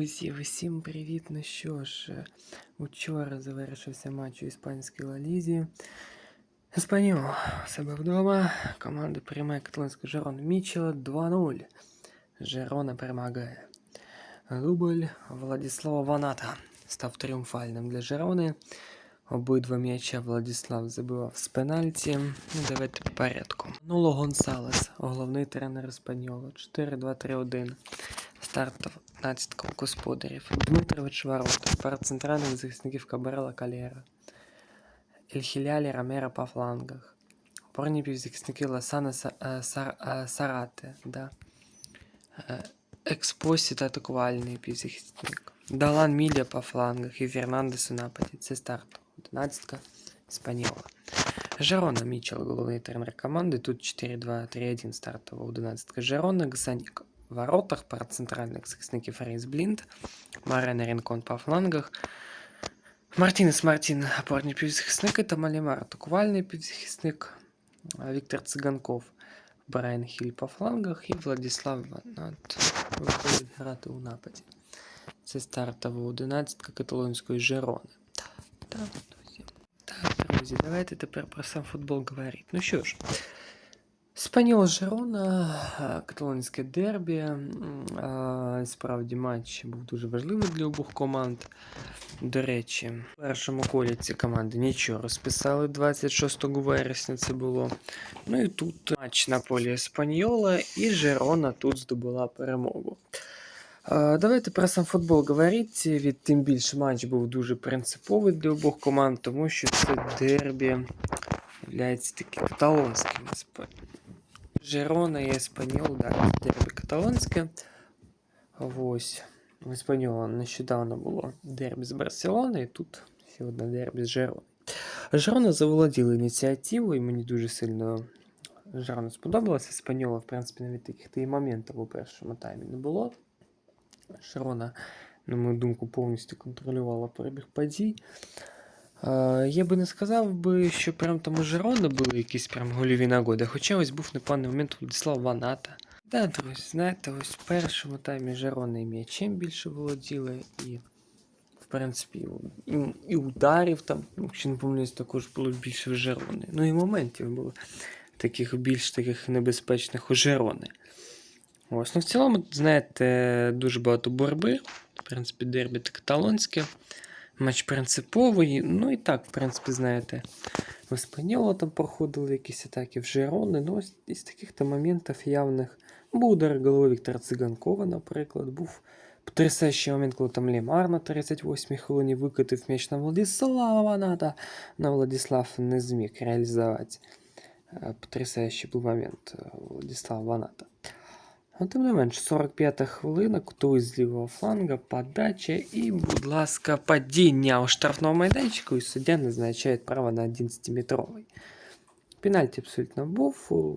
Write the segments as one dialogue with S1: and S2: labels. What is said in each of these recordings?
S1: Друзі, всім привіт! Ну що ж, е, учора завершився матч у іспанській Лалізі. Еспаніол у себе вдома. Команда приймає каталонську Жерон Мічела 2-0. Жерона перемагає. Дубль Владислава Ваната став тріумфальним для Жерони. Обидва м'яча Владислав забивав з пенальті. Ну, давайте по порядку. Нуло Гонсалес, головний тренер Еспаньола. 4-2-3-1. Стартов 15 господарів. Дмитрович Ворота, пара центральних захисників Кабарела Калєра. Ельхілялі Ромеро по флангах. Опорні півзахисники Лосана Са- е, Сар- е, Сарате. Да. Е, Експосіт атакувальний півзахисник. Далан Мілля по флангах і Фернандес у нападі. Це старт. 11 Спаньола. Жерона Мічел, головний тренер команди. Тут 4-2-3-1 стартова 11 Жерона. Гсанік в воротах, пара центральних захисників Рейс Блінд. Марена Рінкон по флангах. Мартінес Мартін, опорний півзахисник, та Малімар, атакувальний півзахисник. А Віктор Циганков, Брайан Хіль по флангах і Владислав Ванат виходить грати у нападі. Це стартова 11 каталонської Жерони. Так, друзі. Так, друзі, давайте тепер про сам футбол говорити. Ну що ж, Спаніол Жерона, каталонське дербі. Справді матч був дуже важливий для обох команд. До речі, в першому колі ці команди нічого розписали 26 вересня це було. Ну і тут матч на полі Еспаньола і Жерона тут здобула перемогу. Давайте про сам футбол говорити. Від тим більше матч був дуже принциповий для обох команд, тому що це дербі є таким каталонським. Есп- Жерона і Еспаньол, да, це дербі каталонське. Ось. У Еспаньола нещодавно було дербі з Барселони, і тут ще одне дербі з Жерони. Жерона заволоділа ініціативою, і мені дуже сильно Жерона сподобалася. Еспаньола, в принципі, навіть таких та й моментів у першому таймі не було. Жерона, на мою думку, повністю контролювала перебіг подій. Я би не сказав би, що прям там у Жерони були якісь прям гольові нагоди, хоча ось був непевний момент у Владислава Ваната. Да, друзі, знаєте, ось в першому таймі Жерони і м'ячем більше володіли, і, в принципі, і, і ударів там, якщо не помиляюсь, також було більше в Жерони. Ну і моментів було таких більш таких небезпечних у Жерони. Ось, ну в цілому, знаєте, дуже багато боротьби. В принципі, дербі та каталонське. Матч принциповий. Ну і так, в принципі, знаєте, в Еспаньоло там проходили якісь атаки в Жерони. Ну, ось із таких то моментів явних. Був удар голови Віктора Циганкова, наприклад. Був потрясаючий момент, коли там Лімар на 38-й хвилині викотив м'яч на Владислава Ваната. На Владислав не зміг реалізувати. Е, Потрясаючий був момент е, Владислава Ваната. Ну, тим не менш, 45 хвилина, кутовий з лівого фланга, подача і, будь ласка, падіння у штрафного майданчику, і суддя назначає право на 11-метровий. Пенальті абсолютно був. о,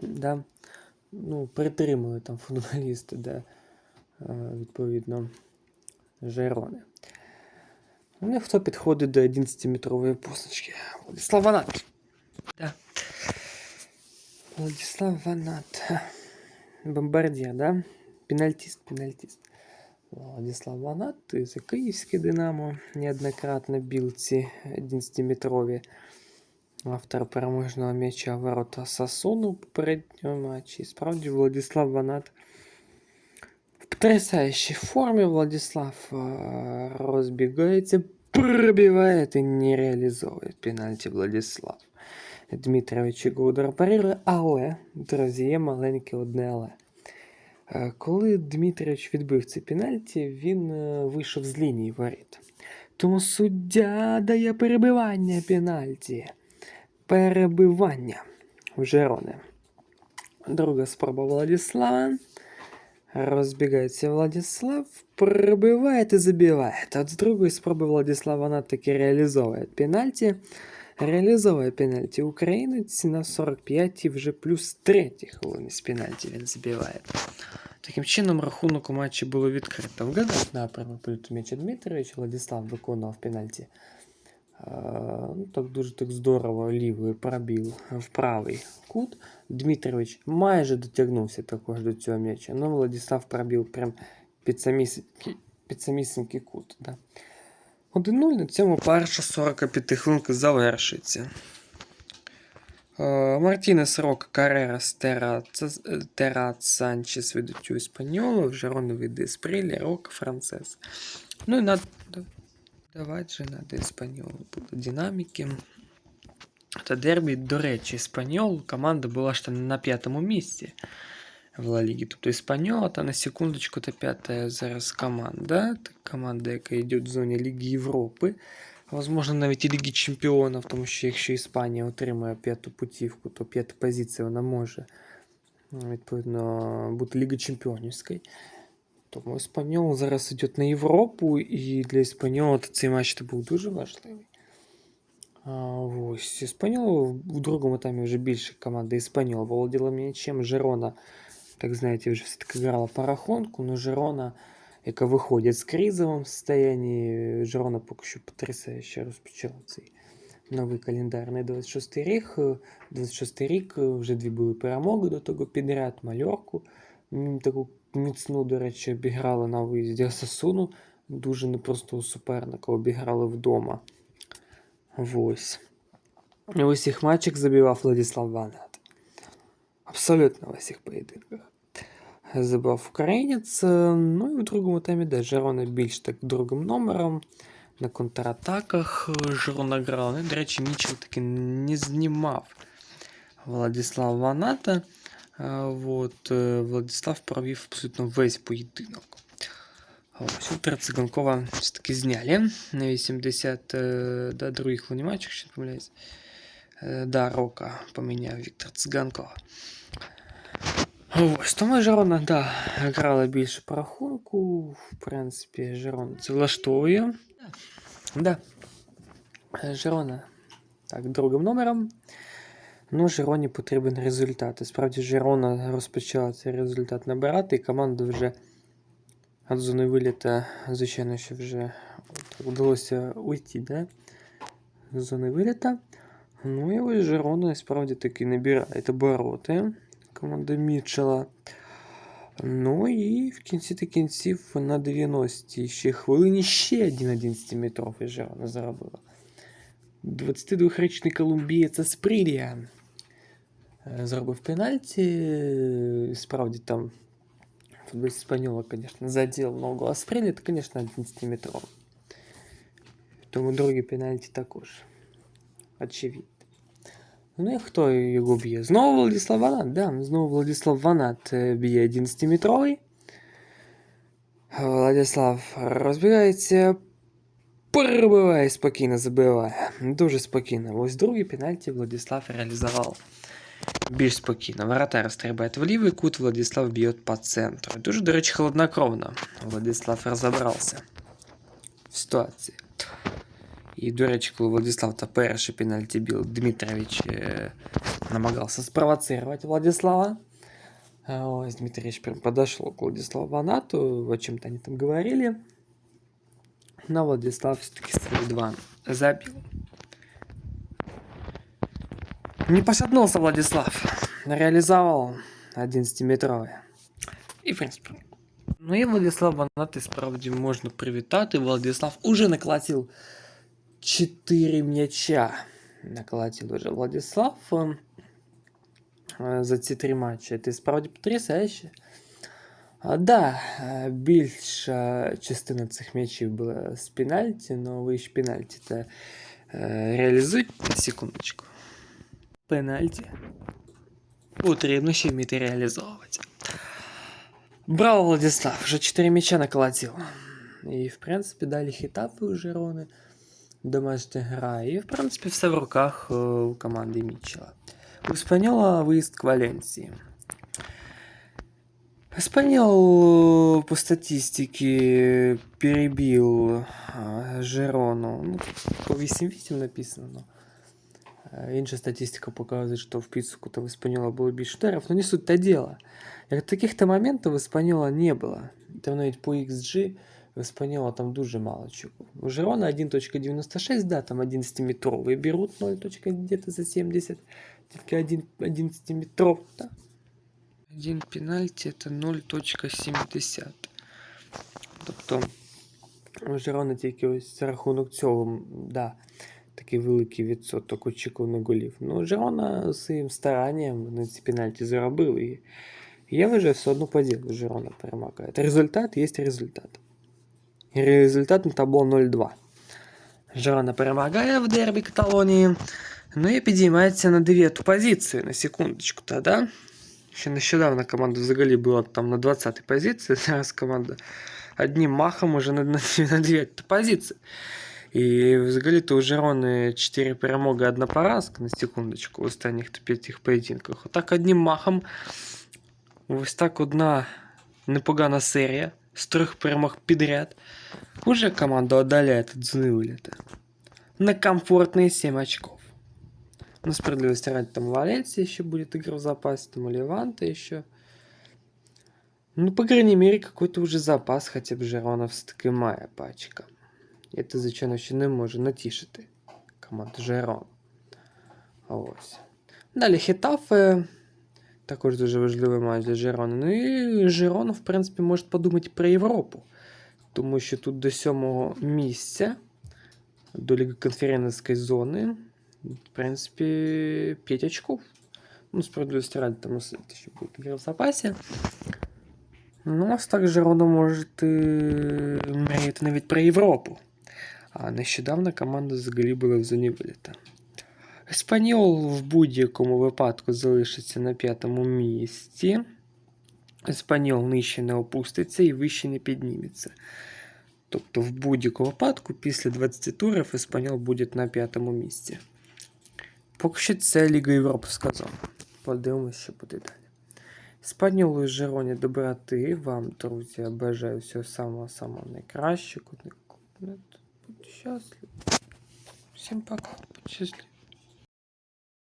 S1: Да. Ну, притримали там футболісти, да, е, відповідно, Жерони. Ну, і хто підходить до 11-метрової позначки? Владислав Ванат. Да. Владислав Ванат. Бомбардір, да? Пенальтист, пенальтист. Владислав Ванат за київське Динамо неоднократно бил ці 11-метрові. Автор переможного м'яча в ворота Сасуну у попередньому матчі. Справді Владислав Ванат в потрясающей формі Владислав е, розбігається, пробиває і не реалізовує пенальті Владислав. Дмитрович його удар парирує, але, друзі, є маленьке одне але. Е, Коли Дмитрович відбив цей пенальті, він е, вийшов з лінії воріт. Тому суддя дає перебивання пенальті. Перебивання в Жерони. Друга спроба Владислава. Розбігається Владислав, пробиває і забиває. От з другої спроби Владислав вона таки реалізовує пенальті. Реалізовує пенальті українець на 45-й вже плюс 3 хвилини з пенальті він забиває. Таким чином, рахунок у матчі було відкрито. Вгадав напрямок політу м'яча Дмитрович, Владислав виконував пенальті. Е, ну, так дуже так здорово лівою пробіл в правий кут. Дмитрович майже дотягнувся також до цього м'яча. Ну, Владислав пробіл прям під самісінький, під самісінький кут. Да. 1-0 на цьому перша 45 хвилинка завершиться. Е, Мартінес Рок, Карерас, Террац, Террац, Санчес ведуть у Іспаньолу, вже Рони веде Рок, Францес. Ну і на... давайте же надо Іспаньолу. Було динаміки. Та дербі, до речі, Іспаньол, команда була ж там на п'ятому місці в Ла Лігі. Тобто Іспаньола та на секундочку та п'ята зараз команда. Та команда, яка йде в зоні Ліги Європи. Возможно, навіть і Ліги Чемпіонів, тому що якщо Іспанія отримує п'яту путівку, то п'ята позиція вона може відповідно бути Ліга Чемпіонівською. Тому Іспаньол зараз йде на Європу, і для Іспаньола цей матч це був дуже важливий. А, ось. Іспаньол в другому таймі вже більше команда Іспаньол володіла м'ячем. Жерона, так знаєте, вже все-таки грала по рахунку, но Жерона, яка виходить з кризовому стані, Жерона поки що потрясающе розпочала цей новий календарний 26 рік. 26 рік вже дві були перемоги до того підряд, Мальорку. Таку міцну, до речі, обіграли на виїзді Асасуну. Дуже непростого суперника обіграли вдома. Ось. В усіх матчах забивав Владислав Ванат. Абсолютно в усіх поєдинках. Забив українець. Ну і в другому таймі, де Жерона більш так другим номером. На контратаках Жерона грала. Ну, і, до речі, Мічел таки не знімав Владислава Ваната. А, Вот, е, Владислав провів абсолютно весь поєдинок. Ось Утра Циганкова все-таки зняли на 80 е, да, других хвилині матчу, якщо не помиляюсь. Е, Да, Рока поміняв Віктор Циганкова. Ось, тому Жерона, да, грала більше по рахунку. В принципі, Жерона це влаштовує. Да. Е, Жерона, так, другим номером. Ну, Жероні потрібен результат. І справді Жерона розпочала цей результат набирати, і команда вже від зони виліта, звичайно, що вже от вдалося уйти, да? З зони виліта. Ну і ось Жерона справді таки набирає обороти. Команда Мітчела. Ну і в кінці та кінців на 90 ще хвилині ще один 11-метровий Жерона заробила. 22-річний колумбієць Аспрілія е, зробив пенальті. Е, Справді там футболіст Іспаньола, конечно, задел ногу Аспрілі, це, конечно, 11-метровий. Тому другий пенальті також. Очевидно. Ну і хто його б'є? Знову Владислав Ванат, да, знову Владислав Ванат е, б'є 11-метровий. Владислав розбігається, перебиває, спокійно забиває. Дуже спокійно. Ось другий пенальті Владислав реалізував більш спокійно. Воротар стрибає в лівий кут, Владислав б'є по центру. Дуже, до речі, холоднокровно. Владислав розібрався в ситуації. І, до речі, коли Владислав та перший пенальті бил, Дмитрович е, намагався спровоцировать Владислава. А Ось Дмитрович прям подошел к Владиславу Ванату, о чем-то они там говорили. Но Владислав все-таки свои два забил. Не пошатнулся Владислав. Реализовал 11-метровый. І, в принципі. Ну і Владислав Ванат і справді можна привітати. Владислав уже наколотил 4 м'яча. Наколотил уже Владислав е, е, за ці три матчі. Це справді потрясающе. А, да, е, більша частина цих м'ячів була з пенальті, але ви ж пенальті та е, реалізуйте на секундочку. Пенальті потрібно ще вміти реалізовувати. Браво, Владислав! Вже 4 м'яча наколотил. І, в принципі, далі хітапи у Жерони. Домашня гра. І, в принципі, все в руках е, у команди Мітчела. У Спаньола виїзд к Валенції. Спаньол по статистике перебил а, Жерону. Ну, по 8-8 написано. Но. е, Інша статистика показує, що в підсумку то в Іспаньола було більше ударів, но не суть та діло. Як таких-то моментів в Іспаньола не було. Там навіть по XG в Іспаньола там дуже мало чого. У Жерона 1.96, да, там 11-метровые берут 0. где-то за 70. Тільки 1 11 метров, да. Один пенальти это 0.70. Тобто у Жерона тільки ось за рахунок цього, м, да, такий великий відсоток очікуваних голів. Ну, Жерона своїм старанням вони ці пенальті заробили. І я вважаю, все одно по ділу Жерона перемагає. Результат є результат. І результат на табло 0-2. Жерона перемагає в дербі Каталонії. Ну і підіймається на 9 позицію, на секундочку, тоді. Ще нещодавно команда взагалі була там на 20 позиції, зараз команда одним махом уже на, на, на 9 позиції. І взагалі то у Жерони 4 перемоги, одна поразка, на секундочку, в останніх 5 поєдинках. Отак одним махом, ось так одна непогана серія з трьох перемог підряд. Уже команда оддаляет от зоны вылета. На комфортные 7 очков. Ну, справедливости ради, там Валенсия еще будет игра в запасе, там и Леванта еще. Ну, по крайней мере, какой-то уже запас хотя б Жерона все-таки має пачка. І це, звичайно, ще не може натішити команду Жерон. Ось. Далі Хетафе. Також дуже важливий матч для Жерона. Ну і Жерон, в принципі, може подумати про Європу. Тому що тут до сьомого місця, до Ліги конференційної зони, в принципі, 5 очков. Ну, справедливості ради, там ще буде ігра в запасі. Ну, ось так Жерона може мріяти навіть про Європу. А нещодавно команда взагалі була в зоні виліта. Еспаніол в будь-якому випадку залишиться на п'ятому місці. Еспаніол нижче не опуститься і вище не підніметься. Тобто, в будь-якому випадку, після 20 турів Еспаніол буде на п'ятому місці. Поки що це Ліга Європи сказав. Подивимось, що буде далі. Еспаньолу і Жероні доброти. Вам, друзі, я бажаю всього самого-самого найкращого. Будьте щасливі. Всім пока. Будьте щасливі.